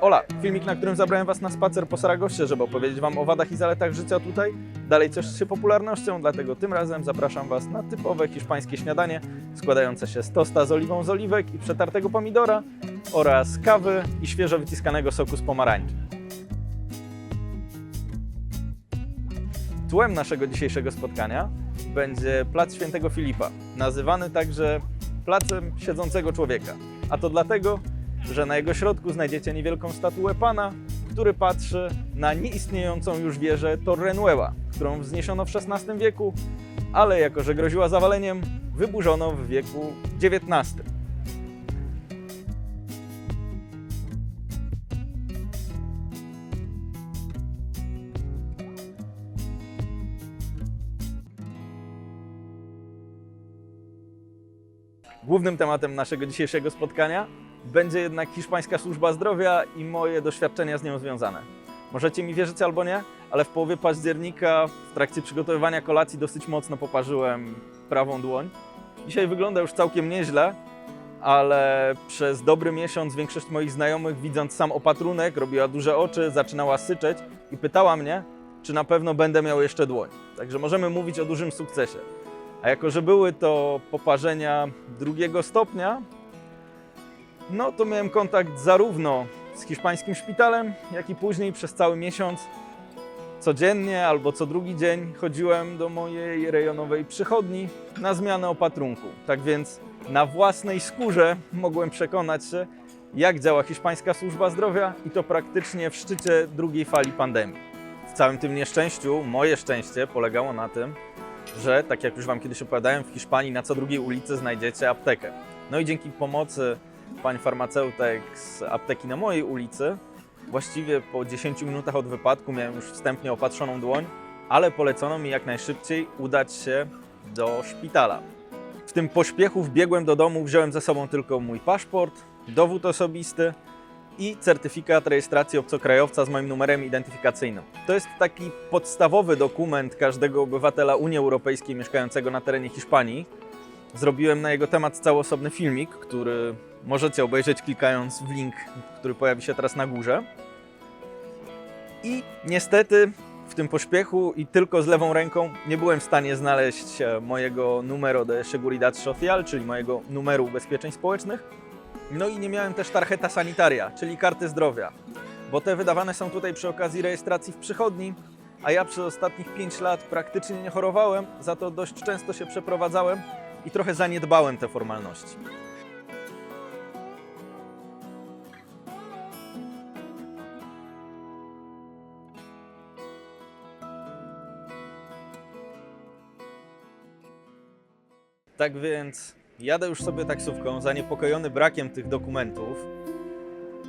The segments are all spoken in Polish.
Ola, filmik, na którym zabrałem Was na spacer po Saragoście, żeby opowiedzieć Wam o wadach i zaletach życia tutaj, dalej cieszy się popularnością, dlatego tym razem zapraszam Was na typowe hiszpańskie śniadanie składające się z tosta z oliwą z oliwek i przetartego pomidora oraz kawy i świeżo wyciskanego soku z pomarańczy. Tłem naszego dzisiejszego spotkania będzie Plac Świętego Filipa, nazywany także Placem Siedzącego Człowieka. A to dlatego, że na jego środku znajdziecie niewielką statuę Pana, który patrzy na nieistniejącą już wieżę Torre Nueva, którą wzniesiono w XVI wieku, ale jako że groziła zawaleniem, wyburzono w wieku XIX. Głównym tematem naszego dzisiejszego spotkania będzie jednak hiszpańska służba zdrowia i moje doświadczenia z nią związane. Możecie mi wierzyć albo nie, ale w połowie października w trakcie przygotowywania kolacji dosyć mocno poparzyłem prawą dłoń. Dzisiaj wygląda już całkiem nieźle, ale przez dobry miesiąc większość moich znajomych, widząc sam opatrunek, robiła duże oczy, zaczynała syczeć i pytała mnie, czy na pewno będę miał jeszcze dłoń. Także możemy mówić o dużym sukcesie. A jako, że były to poparzenia drugiego stopnia, no to miałem kontakt zarówno z hiszpańskim szpitalem, jak i później przez cały miesiąc. Codziennie albo co drugi dzień chodziłem do mojej rejonowej przychodni na zmianę opatrunku. Tak więc na własnej skórze mogłem przekonać się, jak działa hiszpańska służba zdrowia i to praktycznie w szczycie drugiej fali pandemii. W całym tym nieszczęściu, moje szczęście polegało na tym, że, tak jak już Wam kiedyś opowiadałem, w Hiszpanii na co drugiej ulicy znajdziecie aptekę. No i dzięki pomocy pań farmaceutek z apteki na mojej ulicy, właściwie po 10 minutach od wypadku miałem już wstępnie opatrzoną dłoń, ale polecono mi jak najszybciej udać się do szpitala. W tym pośpiechu wbiegłem do domu, wziąłem ze sobą tylko mój paszport, dowód osobisty i certyfikat rejestracji obcokrajowca z moim numerem identyfikacyjnym. To jest taki podstawowy dokument każdego obywatela Unii Europejskiej mieszkającego na terenie Hiszpanii. Zrobiłem na jego temat cały osobny filmik, który możecie obejrzeć klikając w link, który pojawi się teraz na górze. I niestety w tym pośpiechu i tylko z lewą ręką nie byłem w stanie znaleźć mojego numero de Seguridad Social, czyli mojego numeru ubezpieczeń społecznych. No i nie miałem też tarjeta sanitaria, czyli karty zdrowia, bo te wydawane są tutaj przy okazji rejestracji w przychodni, a ja przez ostatnich 5 lat praktycznie nie chorowałem, za to dość często się przeprowadzałem i trochę zaniedbałem te formalności. Tak więc jadę już sobie taksówką, zaniepokojony brakiem tych dokumentów.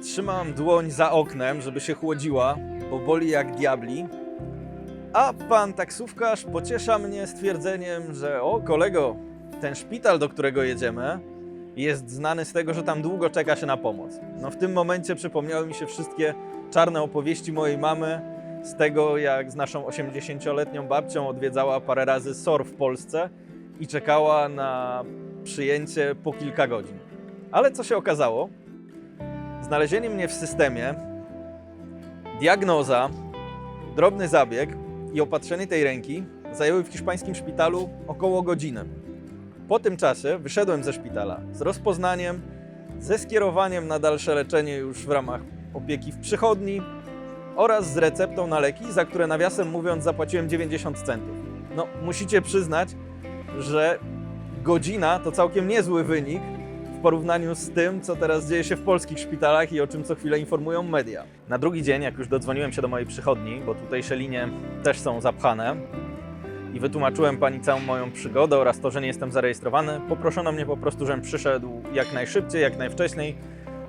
Trzymam dłoń za oknem, żeby się chłodziła, bo boli jak diabli. A pan taksówkarz pociesza mnie stwierdzeniem, że o kolego, ten szpital, do którego jedziemy, jest znany z tego, że tam długo czeka się na pomoc. No w tym momencie przypomniały mi się wszystkie czarne opowieści mojej mamy z tego, jak z naszą 80-letnią babcią odwiedzała parę razy SOR w Polsce i czekała na przyjęcie po kilka godzin. Ale co się okazało? Znalezienie mnie w systemie, diagnoza, drobny zabieg i opatrzenie tej ręki zajęły w hiszpańskim szpitalu około godziny. Po tym czasie wyszedłem ze szpitala z rozpoznaniem, ze skierowaniem na dalsze leczenie już w ramach opieki w przychodni oraz z receptą na leki, za które nawiasem mówiąc zapłaciłem 90 centów. No, musicie przyznać, że godzina to całkiem niezły wynik w porównaniu z tym, co teraz dzieje się w polskich szpitalach i o czym co chwilę informują media. Na drugi dzień, jak już dodzwoniłem się do mojej przychodni, bo tutejsze linie też są zapchane, i wytłumaczyłem pani całą moją przygodę oraz to, że nie jestem zarejestrowany, poproszono mnie po prostu, żebym przyszedł jak najszybciej, jak najwcześniej,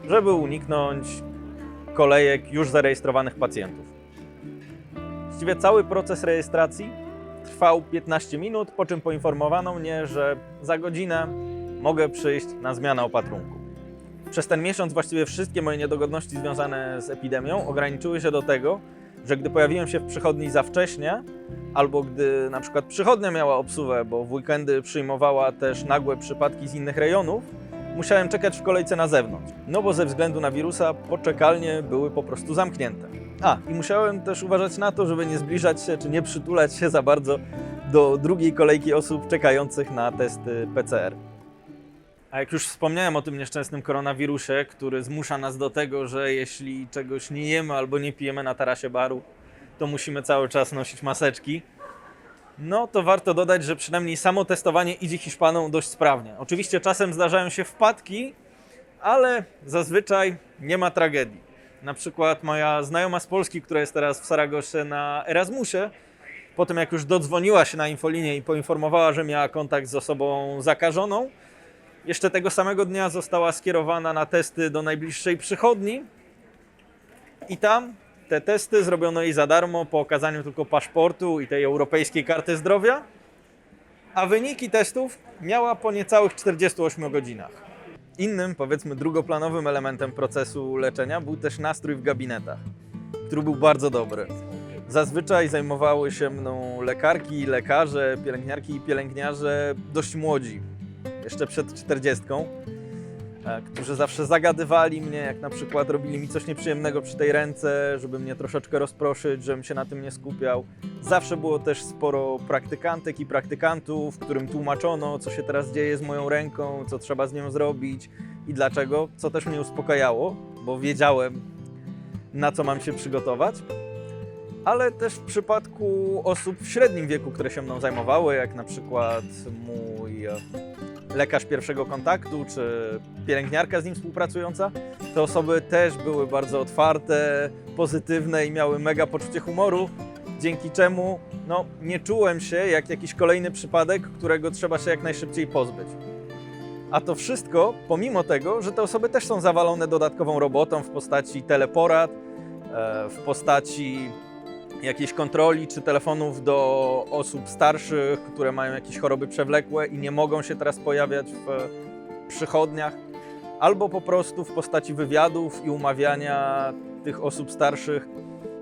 żeby uniknąć kolejek już zarejestrowanych pacjentów. Właściwie cały proces rejestracji trwał 15 minut, po czym poinformowano mnie, że za godzinę mogę przyjść na zmianę opatrunku. Przez ten miesiąc właściwie wszystkie moje niedogodności związane z epidemią ograniczyły się do tego, że gdy pojawiłem się w przychodni za wcześnie, albo gdy na przykład przychodnia miała obsługę, bo w weekendy przyjmowała też nagłe przypadki z innych rejonów, musiałem czekać w kolejce na zewnątrz. No bo ze względu na wirusa poczekalnie były po prostu zamknięte. A, i musiałem też uważać na to, żeby nie zbliżać się czy nie przytulać się za bardzo do drugiej kolejki osób czekających na testy PCR. A jak już wspomniałem o tym nieszczęsnym koronawirusie, który zmusza nas do tego, że jeśli czegoś nie jemy albo nie pijemy na tarasie baru, to musimy cały czas nosić maseczki. No to warto dodać, że przynajmniej samo testowanie idzie Hiszpanom dość sprawnie. Oczywiście czasem zdarzają się wpadki, ale zazwyczaj nie ma tragedii. Na przykład moja znajoma z Polski, która jest teraz w Saragosze na Erasmusie, po tym jak już dodzwoniła się na infolinię i poinformowała, że miała kontakt z osobą zakażoną, jeszcze tego samego dnia została skierowana na testy do najbliższej przychodni i tam te testy zrobiono jej za darmo po okazaniu tylko paszportu i tej europejskiej karty zdrowia, a wyniki testów miała po niecałych 48 godzinach. Innym, powiedzmy, drugoplanowym elementem procesu leczenia był też nastrój w gabinetach, który był bardzo dobry. Zazwyczaj zajmowały się mną lekarki, lekarze, pielęgniarki i pielęgniarze dość młodzi, jeszcze przed 40, e, którzy zawsze zagadywali mnie, jak na przykład robili mi coś nieprzyjemnego przy tej ręce, żeby mnie troszeczkę rozproszyć, żebym się na tym nie skupiał. Zawsze było też sporo praktykantek i praktykantów, którym tłumaczono, co się teraz dzieje z moją ręką, co trzeba z nią zrobić i dlaczego, co też mnie uspokajało, bo wiedziałem, na co mam się przygotować. Ale też w przypadku osób w średnim wieku, które się mną zajmowały, jak na przykład mój lekarz pierwszego kontaktu, czy pielęgniarka z nim współpracująca, te osoby też były bardzo otwarte, pozytywne i miały mega poczucie humoru, dzięki czemu no, nie czułem się jak jakiś kolejny przypadek, którego trzeba się jak najszybciej pozbyć. A to wszystko pomimo tego, że te osoby też są zawalone dodatkową robotą w postaci teleporad, e, w postaci jakiejś kontroli czy telefonów do osób starszych, które mają jakieś choroby przewlekłe i nie mogą się teraz pojawiać w przychodniach, albo po prostu w postaci wywiadów i umawiania tych osób starszych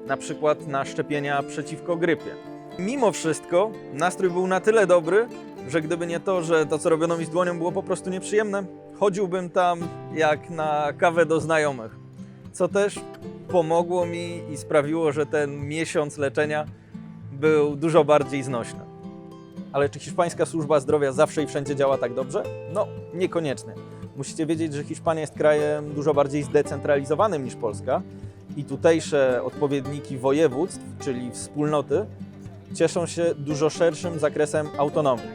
na przykład na szczepienia przeciwko grypie. Mimo wszystko nastrój był na tyle dobry, że gdyby nie to, że to co robiono mi z dłonią było po prostu nieprzyjemne, chodziłbym tam jak na kawę do znajomych. Co też pomogło mi i sprawiło, że ten miesiąc leczenia był dużo bardziej znośny. Ale czy hiszpańska służba zdrowia zawsze i wszędzie działa tak dobrze? No, niekoniecznie. Musicie wiedzieć, że Hiszpania jest krajem dużo bardziej zdecentralizowanym niż Polska i tutejsze odpowiedniki województw, czyli wspólnoty, cieszą się dużo szerszym zakresem autonomii.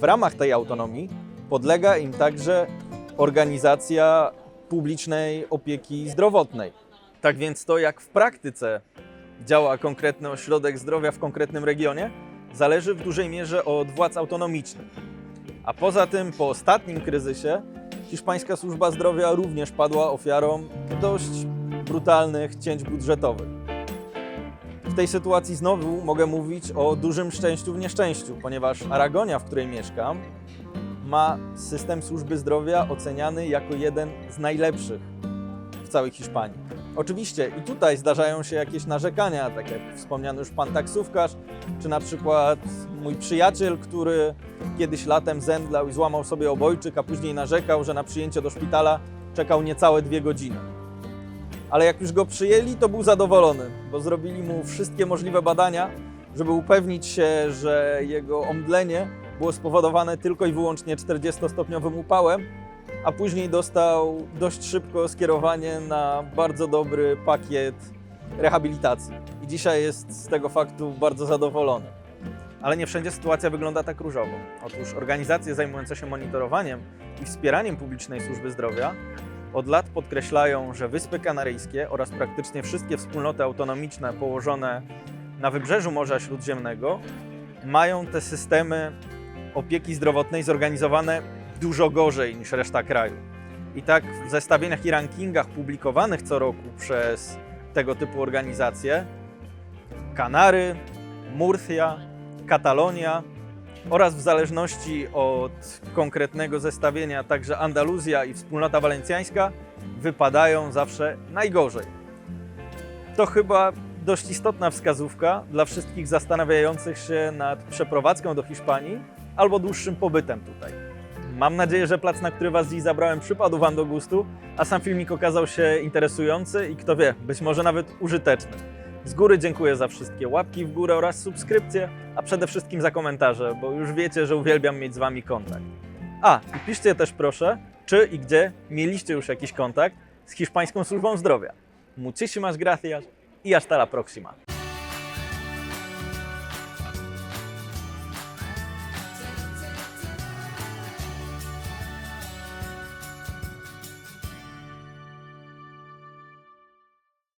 W ramach tej autonomii podlega im także organizacja publicznej opieki zdrowotnej. Tak więc to, jak w praktyce działa konkretny ośrodek zdrowia w konkretnym regionie, zależy w dużej mierze od władz autonomicznych. A poza tym, po ostatnim kryzysie, hiszpańska służba zdrowia również padła ofiarą dość brutalnych cięć budżetowych. W tej sytuacji znowu mogę mówić o dużym szczęściu w nieszczęściu, ponieważ Aragonia, w której mieszkam, ma system służby zdrowia oceniany jako jeden z najlepszych w całej Hiszpanii. Oczywiście i tutaj zdarzają się jakieś narzekania, tak jak wspomniany już pan taksówkarz, czy na przykład mój przyjaciel, który kiedyś latem zemdlał i złamał sobie obojczyk, a później narzekał, że na przyjęcie do szpitala czekał niecałe dwie godziny. Ale jak już go przyjęli, to był zadowolony, bo zrobili mu wszystkie możliwe badania, żeby upewnić się, że jego omdlenie było spowodowane tylko i wyłącznie 40-stopniowym upałem, a później dostał dość szybko skierowanie na bardzo dobry pakiet rehabilitacji. I dzisiaj jest z tego faktu bardzo zadowolony. Ale nie wszędzie sytuacja wygląda tak różowo. Otóż organizacje zajmujące się monitorowaniem i wspieraniem publicznej służby zdrowia od lat podkreślają, że Wyspy Kanaryjskie oraz praktycznie wszystkie wspólnoty autonomiczne położone na wybrzeżu Morza Śródziemnego mają te systemy opieki zdrowotnej zorganizowane dużo gorzej niż reszta kraju. I tak w zestawieniach i rankingach publikowanych co roku przez tego typu organizacje Kanary, Murcia, Katalonia oraz w zależności od konkretnego zestawienia także Andaluzja i wspólnota walencjańska wypadają zawsze najgorzej. To chyba dość istotna wskazówka dla wszystkich zastanawiających się nad przeprowadzką do Hiszpanii albo dłuższym pobytem tutaj. Mam nadzieję, że plac, na który Was dziś zabrałem, przypadł Wam do gustu, a sam filmik okazał się interesujący i kto wie, być może nawet użyteczny. Z góry dziękuję za wszystkie łapki w górę oraz subskrypcje, a przede wszystkim za komentarze, bo już wiecie, że uwielbiam mieć z Wami kontakt. A, i piszcie też proszę, czy i gdzie mieliście już jakiś kontakt z hiszpańską służbą zdrowia. Muchísimas gracias i hasta la próxima.